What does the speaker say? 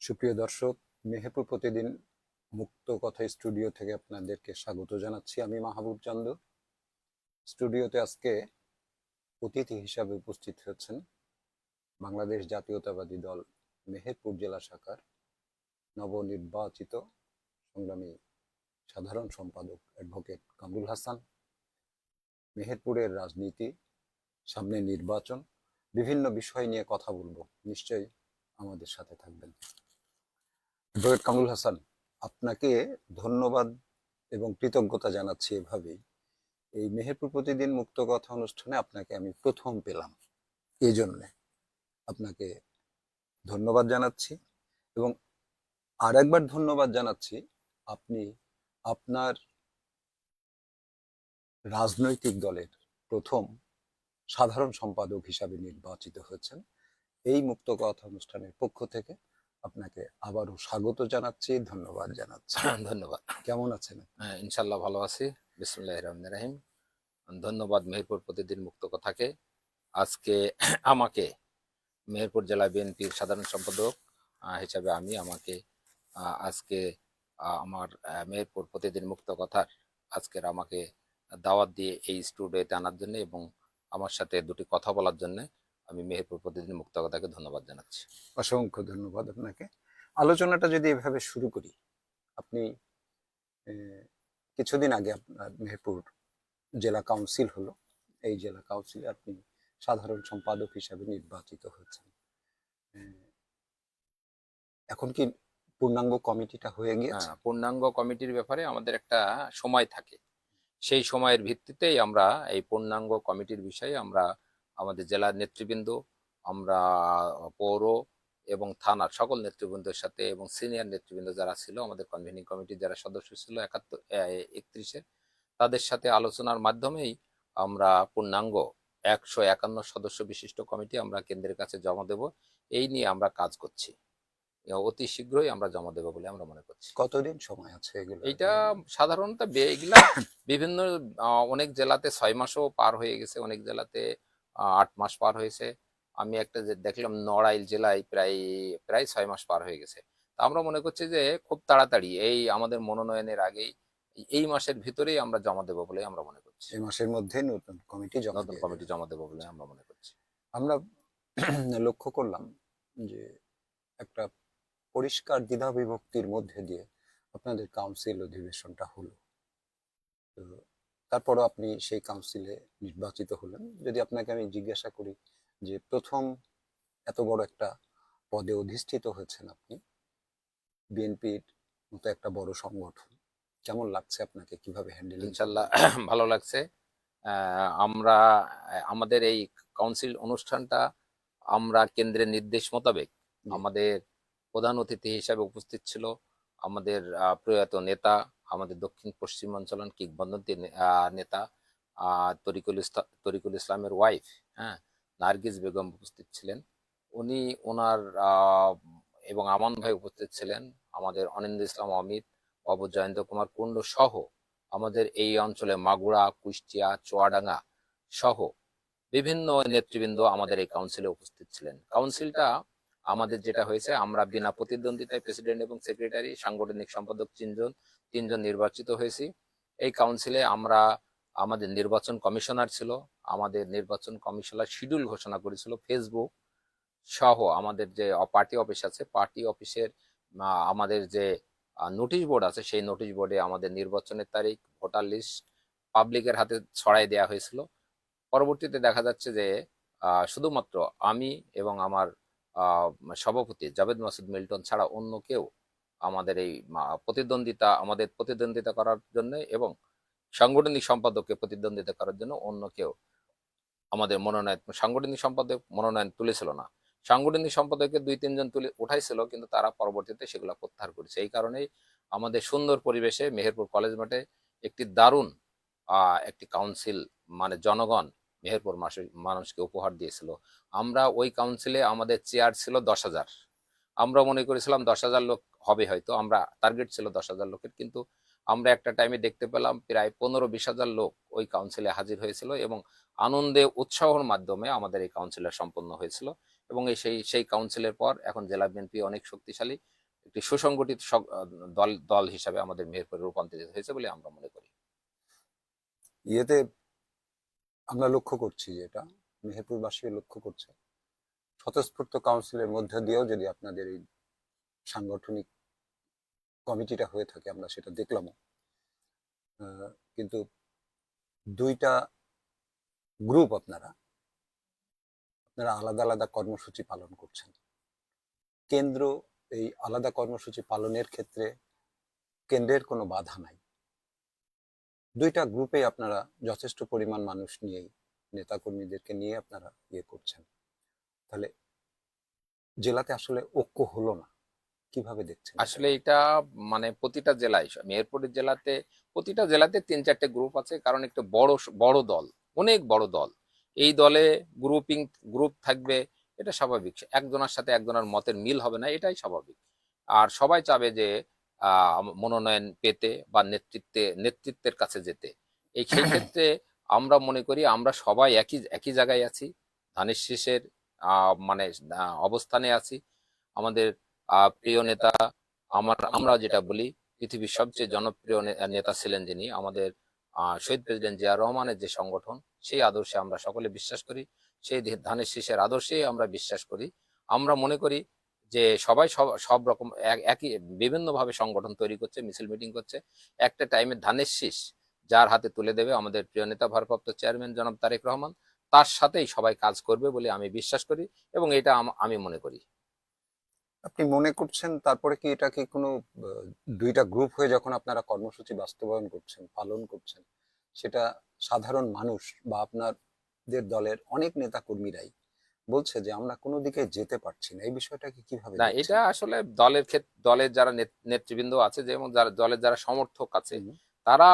সুপ্রিয় দর্শক, মেহেরপুর প্রতিদিন মুক্ত কথা স্টুডিও থেকে আপনাদেরকে স্বাগত জানাচ্ছি। আমি মাহবুব চান্দ। স্টুডিওতে আজকে অতিথি হিসাবে উপস্থিত হয়েছেন বাংলাদেশ জাতীয়তাবাদী দল, মেহেরপুর জেলা শাখার নবনির্বাচিত সংগ্রামী সাধারণ সম্পাদক অ্যাডভোকেট কামরুল হাসান, মেহেরপুরের রাজনীতি, সামনে নির্বাচন, বিভিন্ন বিষয় নিয়ে কথা বলব। নিশ্চয়ই আমাদের সাথে থাকবেন। অ্যাডভোকেট কামরুল হাসান, আপনাকে ধন্যবাদ এবং কৃতজ্ঞতা জানাচ্ছি এভাবেই। এই মেহেরপুর প্রতিদিন মুক্ত কথা অনুষ্ঠানে আপনাকে আমি প্রথম পেলাম। এই জন্যে আপনাকে ধন্যবাদ জানাচ্ছি এবং আর একবার ধন্যবাদ জানাচ্ছি, আপনি আপনার রাজনৈতিক দলের প্রথম সাধারণ সম্পাদক হিসাবে নির্বাচিত হয়েছেন। এই মুক্ত কথা অনুষ্ঠানের পক্ষ থেকে আপনাকে আবারও স্বাগত জানাচ্ছি ধন্যবাদ জানাচ্ছি। ধন্যবাদ। কেমন আছেন? হ্যাঁ, ইনশাল্লাহ ভালো আছি। বিসমুল্লাহ রহমান রাহিম। ধন্যবাদ মেহেরপুর প্রতিদিন মুক্ত কথাকে। আজকে আমাকে মেহেরপুর জেলা বিএনপির সাধারণ সম্পাদক হিসাবে আমি আমাকে আজকে আমার মেহেরপুর প্রতিদিন মুক্ত কথার আজকের আমাকে দাওয়াত দিয়ে এই স্টুডিওতে আনার জন্য এবং আমার সাথে দুটি কথা বলার জন্য আমি মেহেরপুর প্রতিদিন মুক্ত কথাকে ধন্যবাদ জানাচ্ছি। অসংখ্য ধন্যবাদ আপনাকে। আলোচনাটা যদি এভাবে শুরু করি, আপনি কিছুদিন আগে আপনার মেহেরপুর জেলা কাউন্সিল হলো। এই জেলা কাউন্সিলে আপনি সাধারণ সম্পাদক হিসাবে নির্বাচিত হয়েছেন। এখন কি পূর্ণাঙ্গ কমিটিটা হয়ে গিয়েছে। হ্যাঁ, পূর্ণাঙ্গ কমিটির ব্যাপারে আমাদের একটা সময় থাকে। সেই সময়ের ভিত্তিতেই আমরা এই পূর্ণাঙ্গ কমিটির বিষয়ে আমরা আমাদের জেলার নেতৃবৃন্দ আমরা পৌর এবং থানার সকল নেতৃবৃন্দের সাথে এবং সিনিয়র নেতৃবৃন্দ যারা ছিল আমাদের কনভেনিং কমিটির যারা সদস্য ছিল একাত্তর একত্রিশে তাদের সাথে আলোচনার মাধ্যমেই আমরা পূর্ণাঙ্গ একশো একান্ন সদস্য বিশিষ্ট কমিটি আমরা কেন্দ্রের কাছে জমা দেব। এই নিয়ে আমরা কাজ করছি। অতি শীঘ্রই আমরা জমা দেবো বলে আমরা মনে করছি। কতদিন সময় আছে এগুলো? এইটা সাধারণত এগুলা বিভিন্ন অনেক জেলাতে ছয় মাসও পার হয়ে গেছে অনেক জেলাতে আট মাস পার হয়েছে। আমি একটা দেখলাম নড়াইল জেলায় প্রায় প্রায় ছয় মাস পার হয়ে গেছে। তা আমরা মনে করছি যে খুব তাড়াতাড়ি এই আমাদের মনোনয়নের আগেই এই- মাসের ভিতরেই আমরা জমা দেবো বলে আমরা মনে করছি। এই মাসের মধ্যে নতুন কমিটি নতুন কমিটি জমা দেবো বলে আমরা মনে করছি। আমরা লক্ষ্য করলাম যে একটা পরিষ্কার দ্বিধা বিভক্তির মধ্যে দিয়ে আপনাদের কাউন্সিল অধিবেশনটা হলো। তো তারপরও আপনি সেই কাউন্সিলে নির্বাচিত হলেন। যদি আপনাকে আমি জিজ্ঞাসা করি যে প্রথম এত বড় একটা পদে অধিষ্ঠিত হয়েছেন আপনি বিএনপির মতো একটা বড় সংগঠন কেমন লাগছে আপনাকে? কীভাবে হ্যান্ডেল ইনশাল্লাহ ভালো লাগছে। আমরা আমাদের এই কাউন্সিল অনুষ্ঠানটা আমরা কেন্দ্রের নির্দেশ মোতাবেক আমাদের প্রধান অতিথি হিসাবে উপস্থিত ছিল আমাদের প্রয়াত নেতা, আমাদের দক্ষিণ পশ্চিমাঞ্চলন কিংবদন্তি নেতা তরিকুল ইসলাম তরিকুল ইসলামের ওয়াইফ হ্যাঁ নার্গিস বেগম উপস্থিত ছিলেন। উনি ওনার এবং আমান ভাই উপস্থিত ছিলেন, আমাদের অনিন্দ ইসলাম অমিত, বাবু জয়ন্ত কুমার কুণ্ড সহ আমাদের এই অঞ্চলে মাগুরা, কুষ্টিয়া, চুয়াডাঙ্গা সহ বিভিন্ন নেতৃবৃন্দ আমাদের এই কাউন্সিলে উপস্থিত ছিলেন। কাউন্সিলটা আমাদের যেটা হয়েছে, আমরা বিনা প্রতিদ্বন্দ্বিতায় প্রেসিডেন্ট এবং সেক্রেটারি, সাংগঠনিক সম্পাদক তিনজন তিনজন নির্বাচিত হয়েছি। এই কাউন্সিলে আমরা আমাদের নির্বাচন কমিশনার ছিল, আমাদের নির্বাচন কমিশনার শিডিউল ঘোষণা করেছিল ফেসবুক সহ আমাদের যে পার্টি অফিস আছে পার্টি অফিসের আমাদের যে নোটিশ বোর্ড আছে, সেই নোটিশ বোর্ডে আমাদের নির্বাচনের তারিখ, ভোটার লিস্ট পাবলিকের হাতে ছড়াই দেওয়া হয়েছিল। পরবর্তীতে দেখা যাচ্ছে যে শুধুমাত্র আমি এবং আমার সভাপতি জাভেদ মাসুদ মিল্টন ছাড়া অন্য কেউ আমাদের এই প্রতিদ্বন্দ্বিতা, আমাদের প্রতিদ্বন্দ্বিতা করার জন্য এবং সাংগঠনিক সম্পাদককে প্রতিদ্বন্দ্বিতা করার জন্য অন্য কেউ আমাদের মনোনয়ন, সাংগঠনিক সম্পাদক মনোনয়ন তুলেছিল না। সাংগঠনিক সম্পাদককে দুই তিনজন তুলে উঠাইছিল, কিন্তু তারা পরবর্তীতে সেগুলো প্রত্যাহার করেছে। এই কারণেই আমাদের সুন্দর পরিবেশে মেহেরপুর কলেজ মাঠে একটি দারুণ একটি কাউন্সিল মানে জনগণ মেহেরপুর মানুষকে উপহার দিয়েছিল। আমরা ওই কাউন্সিলে আমাদের চেয়ার ছিল দশ হাজার। আমরা মনে করেছিলাম দশ হাজার লোক হবে হয়তো, আমরা টার্গেট ছিল দশ হাজার লোকের, কিন্তু আমরা একটা টাইমে দেখতে পেলাম প্রায় পনেরো বিশ হাজার লোক ওই কাউন্সিলে হাজির হয়েছিল এবং আনন্দে উৎসাহর মাধ্যমে আমাদের এই কাউন্সিলর সম্পন্ন হয়েছিল এবং এই সেই সেই কাউন্সিলের পর এখন জেলা বিএনপি অনেক শক্তিশালী, একটি সুসংগঠিত দল দল হিসাবে আমাদের মেহেরপুরে রূপান্তরিত হয়েছে বলে আমরা মনে করি। ইয়েতে আমরা লক্ষ্য করছি যেটা মেহেরপুরবাসী লক্ষ্য করছে। স্বতঃস্ফূর্ত কাউন্সিলের মধ্যে দিয়েও যদি আপনাদের এই সাংগঠনিক কমিটিটা হয়ে থাকে, আমরা সেটা দেখলামও। কিন্তু দুইটা গ্রুপ আপনারা আপনারা আলাদা আলাদা কর্মসূচি পালন করছেন। কেন্দ্র এই আলাদা কর্মসূচি পালনের ক্ষেত্রে কেন্দ্রের কোনো বাধা নাই। দুইটা গ্রুপে আপনারা যথেষ্ট পরিমাণ মানুষ নিয়েই নেতাকর্মীদেরকে নিয়ে আপনারা ইয়ে করছেন। তাহলে জেলাতে আসলে ঐক্য হলো না, কীভাবে দেখছেন আসলে এটা মানে প্রতিটা জেলায়, মেহেরপুরের জেলাতে, প্রতিটা জেলাতে তিন চারটে গ্রুপ আছে, কারণ একটা বড় বড় দল, অনেক বড় দল। এই দলে গ্রুপিং গ্রুপ থাকবে, এটা স্বাভাবিক। একজনের সাথে একজনের মতের মিল হবে না, এটাই স্বাভাবিক। আর সবাই চাবে যে মনোনয়ন পেতে বা নেতৃত্বে নেতৃত্বের কাছে যেতে। এই ক্ষেত্রে আমরা মনে করি আমরা সবাই একই একই জায়গায় আছি ধানের শীষের মানে অবস্থানে আছি। আমাদের প্রিয় নেতা আমার আমরা যেটা বলি পৃথিবীর সবচেয়ে জনপ্রিয় নেতা ছিলেন যিনি আমাদের শহীদ প্রেসিডেন্ট জিয়া রহমানের যে সংগঠন সেই আদর্শে আমরা সকলে বিশ্বাস করি সেই ধানের শীষের আদর্শে আমরা বিশ্বাস করি। আমরা মনে করি যে সবাই সব সব রকম এক- একই বিভিন্ন ভাবে সংগঠন তৈরি করছে, মিছিল মিটিং করছে। একটা টাইমে ধানের শীষ যার হাতে তুলে দেবে আমাদের প্রিয় নেতা, ভারপ্রাপ্ত চেয়ারম্যান জনাব তারেক রহমান। তার সাথেই সবাই কাজ করবে বলে আমি বিশ্বাস করি এবং এটা আমি মনে করি। আপনি মনে করছেন তারপরে কি এটা কি কোনো দুইটা গ্রুপ হয়ে যখন আপনারা কর্মসূচি বাস্তবায়ন করছেন, পালন করছেন, সেটা সাধারণ মানুষ বা আপনাদের দলের অনেক নেতা কর্মীরাই বলছে যে আমরা কোনো দিকে যেতে পারছি না। এই বিষয়টাকে কীভাবে না এটা আসলে দলের ক্ষেত্রে দলের যারা নেত- নেতৃবৃন্দ আছে যেমন যারা দলের যারা সমর্থক আছে তারা